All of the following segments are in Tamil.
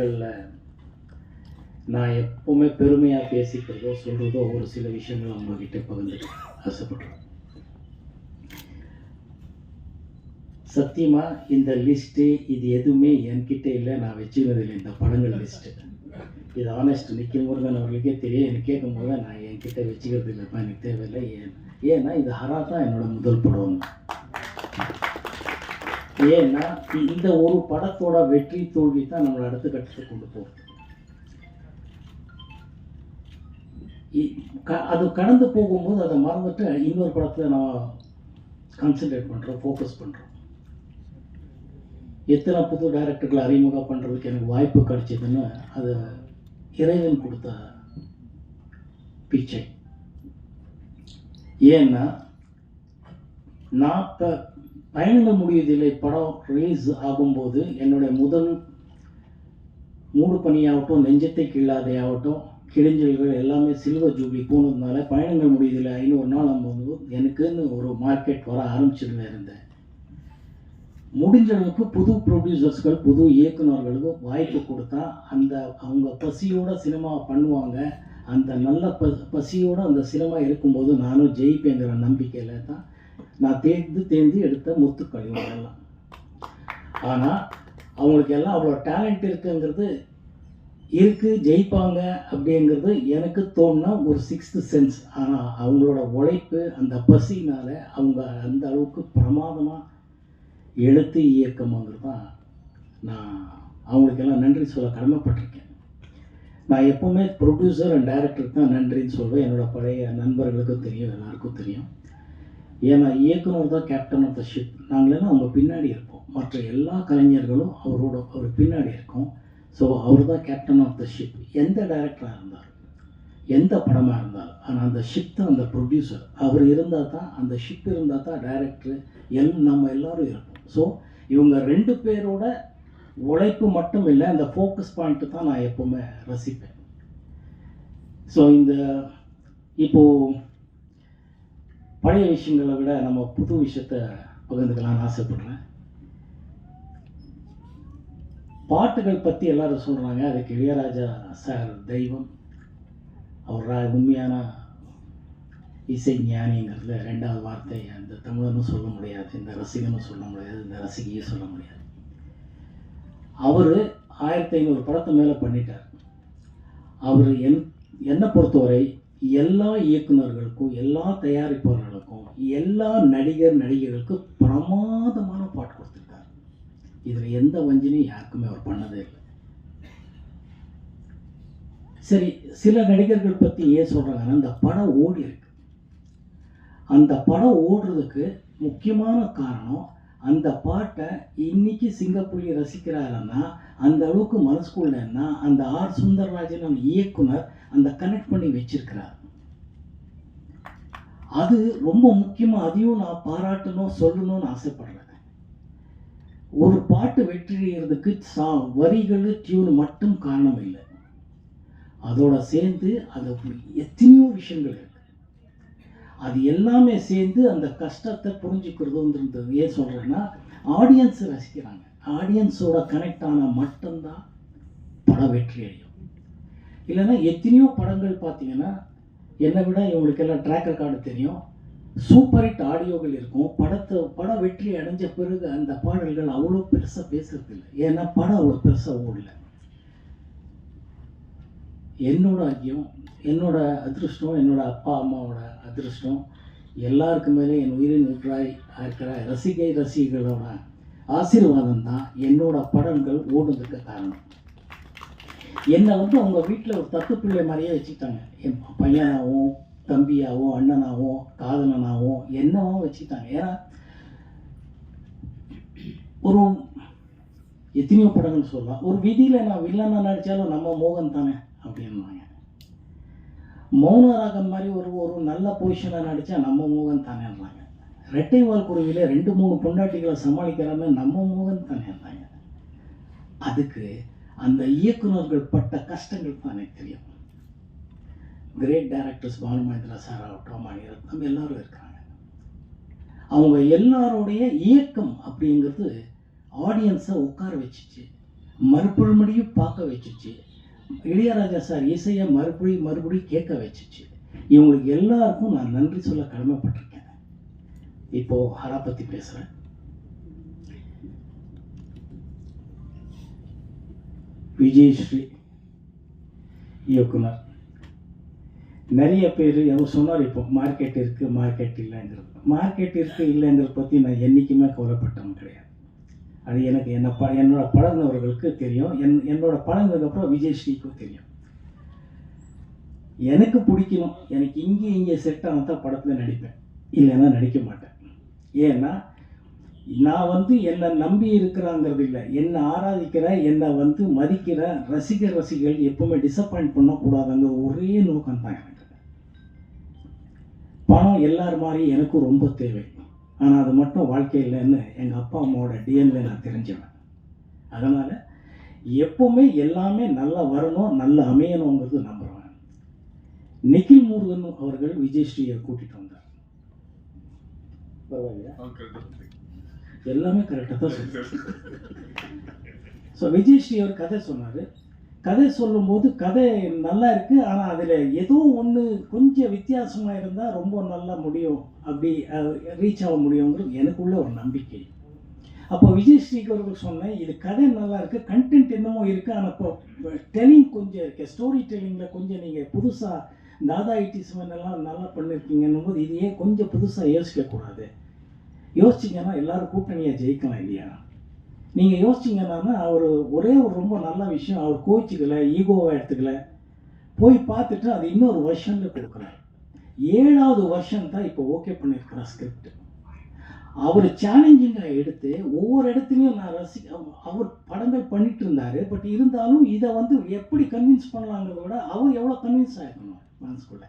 விஷயங்களில் நான் எப்போவுமே பெருமையாக பேசிக்கிறதோ சொல்கிறதோ ஒரு சில விஷயங்கள் உங்ககிட்ட பகிர்ந்து ஆசைப்படுறோம் சத்தியமாக இந்த லிஸ்ட்டு இது எதுவுமே என்கிட்ட இல்லை. நான் வச்சுக்கிறது இல்லை. இந்த படங்கள் லிஸ்ட்டு இது ஆனஸ்ட் நிற்கும் முருகன் அவர்களுக்கே தெரியும். எனக்கு கேட்கும் போது நான் என்கிட்ட வச்சுக்கிறது இல்லைப்பா எனக்கு தேவையில்லை. ஏன்? ஏன்னா இது ஹரா தான் என்னோட முதல் படம். ஏன்னா இந்த ஒரு படத்தோட வெற்றி தோல்வி தான் நம்மளை அடுத்த கட்டத்துக்கு கொண்டு போகுது. இ- க- அது கடந்து போகும்போது அதை மறந்துட்டு இன்னொரு படத்தில் நான் கான்சென்ட்ரேட் பண்ணுறோம் ஃபோக்கஸ் பண்ணுறோம் எத்தனை புது டைரக்டர்களை அறிமுகம் பண்ணுறதுக்கு எனக்கு வாய்ப்பு கிடைச்சதுன்னு அது இறைவன் கொடுத்த பிச்சை. ஏன்னா நான் இப்போ பயணங்கள் முடியதில்லை படம் ரிலீஸ் ஆகும்போது என்னுடைய முதல் மூடு பணியாகட்டும் நெஞ்சத்தை கிள்ளாதே ஆகட்டும் கிழிஞ்சல்கள் எல்லாமே சில்வர் ஜூப்ளி போனதுனால பயணங்கள் முடியதில்லை ஐநூறு நாள் ஆகும்போது எனக்குன்னு ஒரு மார்க்கெட் வர ஆரம்பிச்சுட்டு இருந்தேன். முடிஞ்ச அளவுக்கு புது ப்ரொடியூசர்ஸ்கள் புது இயக்குநர்களுக்கும் வாய்ப்பு கொடுத்தா அந்த அவங்க பசியோட சினிமா பண்ணுவாங்க. அந்த நல்ல ப பசியோடு அந்த சினிமா இருக்கும்போது நானும் ஜெயிப்பேங்கிற நம்பிக்கையில் தான் நான் தேர்ந்து தேர்ந்து எடுத்த முத்துக்கள் இவங்கெல்லாம். ஆனால் அவங்களுக்கு எல்லாம் அவ்வளோ டேலண்ட் இருக்குங்கிறது இருக்கு ஜெயிப்பாங்க அப்படிங்கிறது எனக்கு தோணுனா ஒரு சிக்ஸ்த்து சென்ஸ் ஆனால் அவங்களோட உழைப்பு அந்த பசினால் அவங்க அந்த அளவுக்கு பிரமாதமாக எழுத்து இயக்கமாங்கிறது தான் நான் அவங்களுக்கெல்லாம் நன்றி சொல்ல கடமைப்பட்டிருக்கேன். நான் எப்போவுமே ப்ரொடியூசர் அண்ட் டைரக்டருக்கு தான் நன்றின்னு சொல்வேன். என்னோட பழைய நண்பர்களுக்கும் தெரியும் எல்லாருக்கும் தெரியும். ஏன்னா இயக்குனர் தான் கேப்டன் ஆஃப் த ஷிப் நாங்களெல்லாம் அவங்க பின்னாடி இருப்போம். மற்ற எல்லா கலைஞர்களும் அவரோட அவர் பின்னாடி இருக்கோம். ஸோ அவர் தான் கேப்டன் ஆஃப் த ஷிப் எந்த டைரக்டராக இருந்தாலும் எந்த படமாக இருந்தாலும் ஆனால் அந்த ஷிப் தான் அந்த ப்ரொடியூசர் அவர் இருந்தால் தான் அந்த ஷிப் இருந்தால் தான் டைரக்டர் எல் நம்ம எல்லோரும் இருப்போம். ஸோ இவங்க ரெண்டு பேரோட உழைப்பு மட்டும் இல்லை அந்த ஃபோக்கஸ் பாயிண்ட்டு தான் நான் எப்போவுமே ரசிப்பேன். ஸோ இந்த இப்போது பழைய விஷயங்களை விட நம்ம புது விஷயத்த பகிர்ந்துக்கலாம்னு ஆசைப்படுறேன். பாட்டுகள் பற்றி எல்லாரும் சொல்கிறாங்க அதுக்கு இளையராஜா சார் தெய்வம். அவர் ரா- உண்மையான இசை ஞானிங்கிறது ரெண்டாவது வார்த்தை அந்த தமிழனும் சொல்ல முடியாது. இந்த ரசிகனும் சொல்ல முடியாது. இந்த ரசிகையும் சொல்ல முடியாது. அவர் ஆயிரத்தி ஐநூறு படத்தை மேலே பண்ணிட்டார். அவர் என் என்னை பொறுத்தவரை எல்லா இயக்குனர்களுக்கும் எல்லா தயாரிப்பாளர்களுக்கும் எல்லா நடிகர் நடிகைகளுக்கும் பிரமாதமான பாட்டு கொடுத்துருக்காரு. இதில் எந்த வஞ்சனையும் யாருக்குமே அவர் பண்ணதே இல்லை. சரி சில நடிகர்கள் பற்றி ஏன் சொல்கிறாங்கன்னா அந்த படம் ஓடி இருக்கு. அந்த படம் ஓடுறதுக்கு முக்கியமான காரணம் அந்த பாட்டை இன்னைக்கு சிங்கப்பூரியை ரசிக்கிறாருன்னா அந்த அளவுக்கு மனசுக்குள்ளன்னா அந்த ஆர் சுந்தரராஜன் இயக்குனர் அந்த கனெக்ட் பண்ணி வச்சிருக்கிறார். அது ரொம்ப முக்கியமாக அதையும் நான் பாராட்டணும் சொல்லணும்னு ஆசைப்படுறேன். ஒரு பாட்டு வெற்றியறதுக்கு சா வரிகள் டியூன் மட்டும் காரணம் இல்லை. அதோட சேர்ந்து அது எத்தனையோ விஷயங்கள் இருக்கு. அது எல்லாமே சேர்ந்து அந்த கஷ்டத்தை புரிஞ்சுக்கிறதுன்றது ஏன் சொல்கிறேன்னா ஆடியன்ஸ் ரசிக்கிறாங்க. ஆடியன்ஸோட கனெக்ட் ஆனால் மட்டும்தான் பட வெற்றி அடையும் இல்லைன்னா எத்தனையோ படங்கள் பார்த்தீங்கன்னா என்னை விட இவங்களுக்கெல்லாம் ட்ராக் ரெக்கார்டு தெரியும். சூப்பர் ஹிட் ஆடியோகள் இருக்கும். படத்தை படம் வெற்றி அடைஞ்ச பிறகு அந்த பாடல்கள் அவ்வளோ பெருசாக பேசுறது இல்லை. ஏன்னா படம் அவ்வளோ பெருசாக ஓடல. என்னோட ஐயம் என்னோட அதிருஷ்டம் என்னோட அப்பா அம்மாவோட அதிர்ஷ்டம் எல்லாருக்கு மேலே என் உயிரின் ஊற்றாய் இருக்கிற ரசிகை ரசிகர்களோட ஆசீர்வாதம் தான் என்னோட படங்கள் ஓடுறதுக்கு காரணம். என்னை வந்து அவங்க வீட்டில் ஒரு தத்து பிள்ளை மாதிரியே வச்சுக்கிட்டாங்க. என் பையனாகவும் தம்பியாகவும் அண்ணனாகவும் காதலனாகவும் என்னவும் வச்சுக்கிட்டாங்க. ஏன்னா ஒரு எத்தனையோ படங்கள் சொல்லலாம். ஒரு விதியில் நான் வில்லனாக நடித்தாலும் நம்ம மோகன் தானே அப்படின்னாங்க மௌனராகம் மாதிரி ஒரு ஒரு நல்ல பொசிஷனில் நடித்தா நம்ம மோகன் தானேன்றாங்க ரெட்டை வால் குருவியில் ரெண்டு மூணு பொண்டாட்டிகளை சமாளிக்கிறாம நம்ம மோகன் இருந்தாங்க. அதுக்கு அந்த இயக்குனர்கள் பட்ட கஷ்டங்கள் தான் எனக்கு தெரியும். கிரேட் டைரக்டர்ஸ் பானுமேந்திரா சார் ஆகட்டும் மணிரத்னம் எல்லாரும் இருக்காங்க அவங்க எல்லாருடைய இயக்கம் அப்படிங்கிறது ஆடியன்ஸை உட்கார வச்சுச்சு மறுபடியும் பார்க்க வச்சுச்சு. இளையராஜா சார் இசையை மறுபடியும் மறுபடியும் கேட்க வச்சுச்சு. இவங்களுக்கு எல்லாருக்கும் நான் நன்றி சொல்ல கடமைப்பட்டிருக்கேன். இப்போது ஹரா பற்றி பேசுகிறேன் விஜயஸ்ரீ இயக்குனர். நிறைய பேர் அவர் சொன்னார் இப்போ மார்க்கெட் இருக்குது மார்க்கெட் இல்லைங்கிறது. மார்க்கெட் இருக்குது இல்லைங்கிறத பற்றி நான் என்றைக்குமே கவலைப்பட்டவன் கிடையாது. அது எனக்கு என்னை ப என்னோட பழந்தவர்களுக்கு தெரியும். என் என்னோட பழந்ததுக்கப்புறம் விஜயஸ்ரீக்கும் தெரியும். எனக்கு பிடிக்கணும். எனக்கு இங்கே இங்கே செட் ஆனால் தான் படத்தில் நடிப்பேன். இல்லைன்னா நடிக்க மாட்டேன். ஏன்னா நான் வந்து என்னை நம்பி இருக்கிறாங்கிறது இல்லை. என்னை ஆராதிக்கிற என்னை வந்து மதிக்கிற ரசிகர் ரசிகர்கள் எப்பவுமே டிசப்பாயிண்ட் பண்ணக்கூடாதுங்கிற ஒரே நோக்கம் தான் எனக்கு. பணம் எல்லார் மாதிரி எனக்கும் ரொம்ப தேவை. ஆனால் அது மட்டும் வாழ்க்கை இல்லைன்னு எங்கள் அப்பா அம்மாவோட டிஎன்ஏ நான் தெரிஞ்சவன். அதனால் எப்பவுமே எல்லாமே நல்லா வரணும் நல்லா அமையணுங்கிறது நம்புகிறேன் நிখিல் முருகன் அவர்கள் விஜயஸ்ரீயை கூட்டிகிட்டு வந்தார். பரவாயில்லையா? எல்லாமே கரெக்டாக தான் சொல்லுங்க ஸோ விஜயஸ்ரீ அவர் கதை சொன்னார். கதை சொல்லும்போது கதை நல்லா இருக்குது ஆனால் அதில் ஏதோ ஒன்று கொஞ்சம் வித்தியாசமாக இருந்தால் ரொம்ப நல்லா முடியும். அப்படி ரீச் ஆக முடியுங்கிறது எனக்குள்ள ஒரு நம்பிக்கை. அப்போ விஜய் ஸ்ரீகருக்கு சொன்னேன் இது கதை நல்லா இருக்குது கண்டென்ட் என்னமோ இருக்குது ஆனால் இப்போ டெல்லிங் கொஞ்சம் இருக்கு. ஸ்டோரி டெல்லிங்கில் கொஞ்சம் நீங்கள் புதுசாக தாதா இட்டிஸ்மன் எல்லாம் நல்லா பண்ணியிருக்கீங்கன்னும் போது இதையே கொஞ்சம் புதுசாக யோசிக்கக்கூடாது. யோசிச்சிங்கன்னா எல்லாரும் கூட்டணியை ஜெயிக்கலாம் இல்லையா? நீங்கள் யோசிச்சிங்கன்னா அவர் ஒரே ஒரு ரொம்ப நல்ல விஷயம் அவர் கோச்சிக்கல ஈகோவாக எடுத்துக்கல. போய் பார்த்துட்டு அது இன்னொரு வருஷனில் கொடுக்குறாரு. ஏழாவது வருஷம் தான் இப்போ ஓகே பண்ணியிருக்கிற ஸ்கிரிப்ட் அவர் சேலஞ்சிங்காக எடுத்து ஒவ்வொரு இடத்துலையும் நான் ரசி அவர் படங்கள் பண்ணிட்டு இருந்தார். பட் இருந்தாலும் இதை வந்து எப்படி கன்வின்ஸ் பண்ணலாங்கிறத விட அவர் எவ்வளோ கன்வின்ஸ் ஆகிருக்கணும் மனசுக்குள்ளே?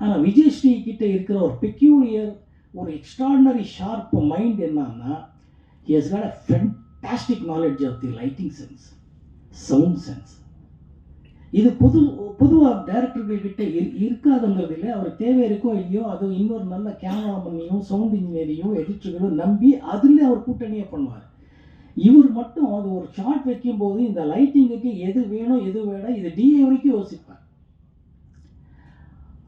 ஆனால் விஜயஸ்ரீ கிட்ட இருக்கிற ஒரு பெக்யூரியர் ஒரு எக்ஸ்ட்ராடினரி ஷார்ப் மைண்ட் என்னன்னா he has got a fantastic knowledge of the lighting sense sound sense இது பொது பொதுவாக டேரக்டர்கள் கிட்டே இரு இருக்காதுங்கிறது இல்லை. அவர் தேவை இருக்கோ இல்லையோ அது இன்னொரு நல்ல கேமராமனையும் சவுண்ட் இன்ஜினியரையும் எடிட்டர்களும் நம்பி அதில் அவர் கூட்டணியை பண்ணுவார். இவர் மட்டும் அது ஒரு ஷார்ட் வைக்கும்போது இந்த லைட்டிங்குக்கு எது வேணும் எது வேணும் இது டிஏ வரைக்கும் யோசிப்பார்.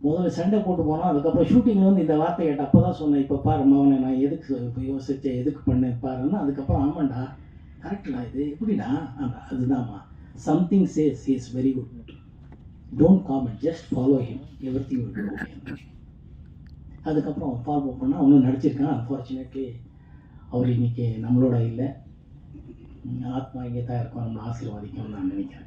முதல்ல சண்டை போட்டு போனோம் அதுக்கப்புறம் ஷூட்டிங்கில் வந்து இந்த வார்த்தை கேட்ட அப்போ தான் சொன்னேன் இப்போ பாரு மவனை நான் எதுக்கு இப்போ யோசிச்சேன் எதுக்கு பண்ணேன் பாருன்னா. அதுக்கப்புறம் ஆமாண்டா கரெக்டா இது? எப்படிடா? ஆமா, அதுதான்மா. Something says is very good don't comment just follow him everything will அதுக்கப்புறம் ஃபாலோ பண்ணால் அவனும் நடிச்சிருக்கான் அன்ஃபார்ச்சுனேட்லி அவர் இன்னைக்கு நம்மளோட இல்லை. ஆத்மா இங்கே தான் இருக்கும். நம்மளை ஆசீர்வாதிக்கணும்னு நான் நினைக்கிறேன்.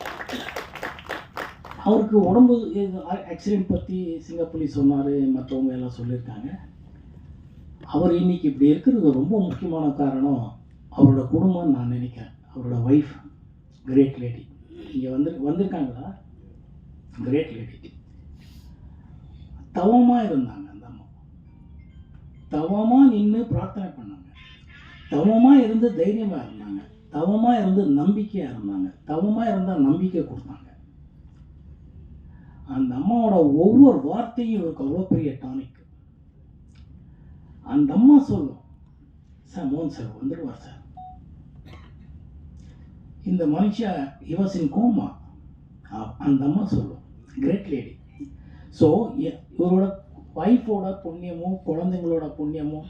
அவருக்கு உடம்பு ஆக்சிடென்ட் பற்றி சிங்கப்பள்ளி சொன்னார் மற்றவங்க எல்லாம் சொல்லியிருக்காங்க. அவர் இன்னைக்கு இப்படி இருக்கிறது ரொம்ப முக்கியமான காரணம் அவரோட குடும்பம் நான் நினைக்கிறேன். அவரோட ஒய்ஃப் கிரேட் லேடி இங்கே வந்து வந்திருக்காங்களா? கிரேட் லேடி தவமாக இருந்தாங்க அந்த அம்மா. தவமாக நின்று பிரார்த்தனை பண்ணாங்க. தவமாக இருந்து தைரியமாக இருந்தாங்க. தவமாக இருந்து நம்பிக்கையாக இருந்தாங்க. தவமாக இருந்தால் நம்பிக்கை கொடுத்தாங்க. அந்த அம்மாவோட ஒவ்வொரு வார்த்தையும் இவருக்கு அவ்வளோ பெரிய டானிக் அந்த அம்மா சொல்லும் சார் மோகன் சார் வந்துடுவார் சார். இந்த மனுஷன் இவசின் கோமா. அந்த அம்மா சொல்லும் கிரேட் லேடி ஸோ இவரோட ஒய்ஃபோட புண்ணியமும் குழந்தைங்களோட புண்ணியமும்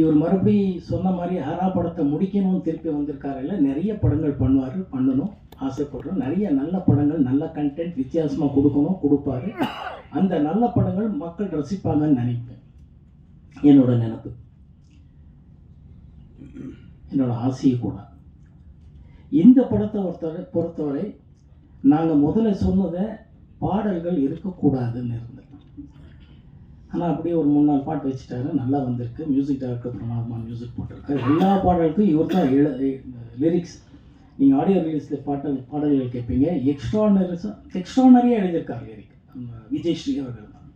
இவர் மறுபடியும் சொன்ன மாதிரி ஹரா படத்தை முடிக்கணும்னு திருப்பி வந்திருக்காரு. இல்லை நிறைய படங்கள் பண்ணுவார் பண்ணணும் ஆசைப்படுறோம். நிறைய நல்ல படங்கள் நல்ல கண்டென்ட் வித்தியாசமாக கொடுக்கணும் கொடுப்பாரு. அந்த நல்ல படங்கள் மக்கள் ரசிப்பாங்கன்னு நினைப்பேன். என்னோட நினப்பு. என்னோட ஆசையும் கூட. இந்த படத்தை ஒருத்தரை பொறுத்தவரை நாங்கள் முதல்ல சொன்னதை பாடல்கள் இருக்கக்கூடாதுன்னு இருந்தோம். ஆனால் அப்படியே ஒரு மூணு நாலு பாட்டு வச்சுட்டாரு. நல்லா வந்திருக்கு. மியூசிக் டைரக்டர் பிரமாதமாக மியூசிக் போட்டிருக்காரு எல்லா பாடலுக்கும் இவர் தான் எழு லிரிக்ஸ் நீங்கள் ஆடியோ ரிலீஸில் பாட்டல் பாடல்கள் கேட்பீங்க எக்ஸ்ட்ரானரிஸ் எக்ஸ்ட்ரானரியாக எழுதியிருக்கார் லிரிக் விஜய் ஸ்ரீ அவர்கள் தான்.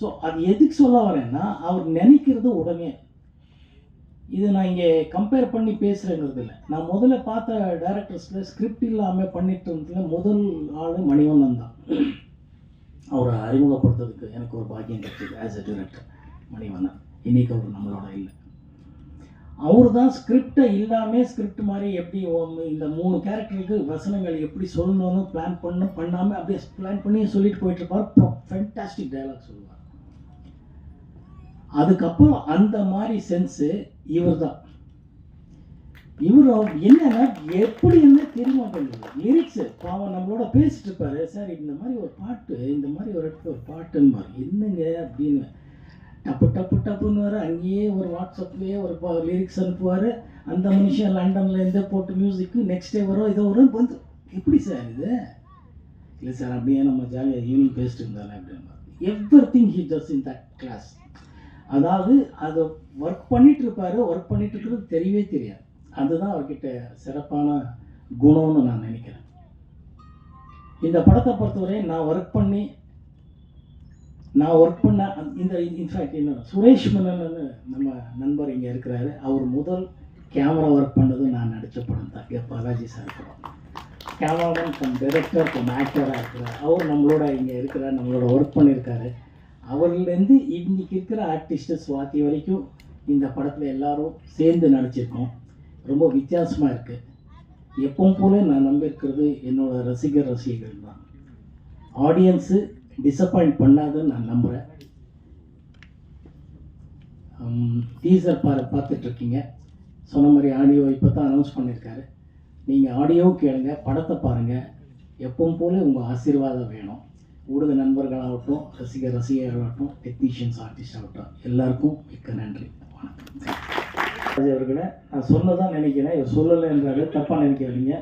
ஸோ அது எதுக்கு சொல்ல வரேன்னா அவர் நினைக்கிறது உடனே. இது நான் இங்கே கம்பேர் பண்ணி பேசுகிறேங்கிறது இல்லை. நான் முதல்ல பார்த்த டேரக்டர்ஸில் ஸ்கிரிப்ட் இல்லாமல் பண்ணிட்டு இருந்ததுல முதல் ஆள் மணிவண்ணன் தான். அவரை அறிமுகப்படுத்துறதுக்கு எனக்கு ஒரு பாக்கியம் கிடைச்சது ஆஸ் அ டிரெக்டர் மணிவண்ணன். இன்னைக்கு அவர் நம்மளோட இல்லை. அவர் தான் ஸ்கிரிப்டை இல்லாமல் ஸ்கிரிப்ட் மாதிரி எப்படி இந்த மூணு கேரக்டருக்கு வசனங்கள் எப்படி சொல்லணும்னு பிளான் பண்ண பண்ணாமல் அப்படியே பிளான் பண்ணி சொல்லிட்டு போயிட்டு இருப்பார். ஃபென்டாஸ்டிக் டயலாக் சொல்லுவார். அதுக்கப்புறம் அந்த மாதிரி சென்ஸு இவர் தான் இவர் என்னன்னா எப்படி என்ன தெரிய மாட்டேங்குது லிரிக்ஸு பாவம் நம்மளோட பேசிட்டு இருப்பாரு. சார் இந்த மாதிரி ஒரு பாட்டு இந்த மாதிரி ஒரு இடத்துல ஒரு பாட்டுன்னு என்னங்க அப்படின்னு. டப்பு டப்பு டப்புன்னு வர அங்கேயே ஒரு வாட்ஸ்அப்லேயே ஒரு லிரிக்ஸ் அனுப்புவார். அந்த மனுஷன் லண்டன்லேருந்தே போட்டு மியூசிக்கு நெக்ஸ்ட் டே வரும் இதோ வரும் வந்து. எப்படி சார் இது? இல்லை சார் அப்படியே நம்ம ஜாலியாக ஈவினிங் பேசிட்டு இருந்தாலே அப்படின்னு everything he just in that class அதாவது அதை ஒர்க் பண்ணிட்டு இருப்பாரு. ஒர்க் பண்ணிட்டு இருக்கிறது தெரியவே தெரியாது. அதுதான் அவர்கிட்ட சிறப்பான குணம்னு நான் நினைக்கிறேன். இந்த படத்தை பொறுத்தவரை நான் ஒர்க் பண்ணி நான் ஒர்க் பண்ண இந்த இன்ஃபேக்ட் என்ன சுரேஷ் மன்னன் நம்ம நண்பர் இங்கே இருக்கிறாரு. அவர் முதல் கேமரா ஒர்க் பண்ணதும் நான் நடித்த படம் தான். கே பாலாஜி சார் படம். கேமராமேன் கம் டைரக்டர் கம் ஆக்டராக இருக்கிறார். அவர் நம்மளோட இங்கே இருக்கிறார் நம்மளோட ஒர்க் பண்ணியிருக்காரு. அவர்லேருந்து இன்னைக்கு இருக்கிற ஆர்டிஸ்ட்டு சுவாதி வரைக்கும் இந்த படத்தில் எல்லாரும் சேர்ந்து நடிச்சிருக்கோம். ரொம்ப வித்தியாசமாக இருக்குது எப்பவும் போல நான் நம்பியிருக்கிறது என்னோடய ரசிகர் ரசிகர்கள் தான். ஆடியன்ஸு டிசப்பாயிண்ட் பண்ணாதுன்னு நான் நம்புகிறேன் டீசர் பா பார்த்துட்ருக்கீங்க. சொன்ன மாதிரி ஆடியோ இப்போ தான் அனௌன்ஸ் பண்ணியிருக்காரு. நீங்கள் ஆடியோ கேளுங்க படத்தை பாருங்கள் எப்பவும் போல உங்கள் ஆசீர்வாதம் வேணும். ஊடக நண்பர்களாகட்டும் ரசிகர் ரசிகர்களாகட்டும் டெக்னீஷியன்ஸ் ஆர்டிஸ்ட் ஆகட்டும் எல்லாருக்கும் மிக்க நன்றி. வணக்கம். அவர்களை நான் சொன்னதான் நினைக்கிறேன். இவர் சொல்லலைன்றாரு தப்பாக நினைக்காதீங்க.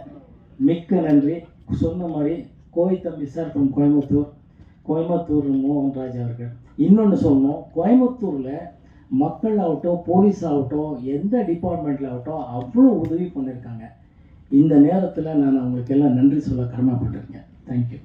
மிக்க நன்றி. சொன்ன மாதிரி கோவை தம்பி சார் ஃப்ரம் கோயம்புத்தூர். கோயம்புத்தூர் மோகன்ராஜ் அவர்கள். இன்னொன்று சொல்லணும். கோயம்புத்தூரில் மக்கள் ஆகட்டும் போலீஸ் ஆகட்டும் எந்த டிபார்ட்மெண்ட்டில் ஆகட்டும் அவ்வளோ உதவி பண்ணியிருக்காங்க இந்த நேரத்தில் நான் அவங்களுக்கெல்லாம் நன்றி சொல்ல கடமைப்பட்டிருக்கேன். தேங்க்யூ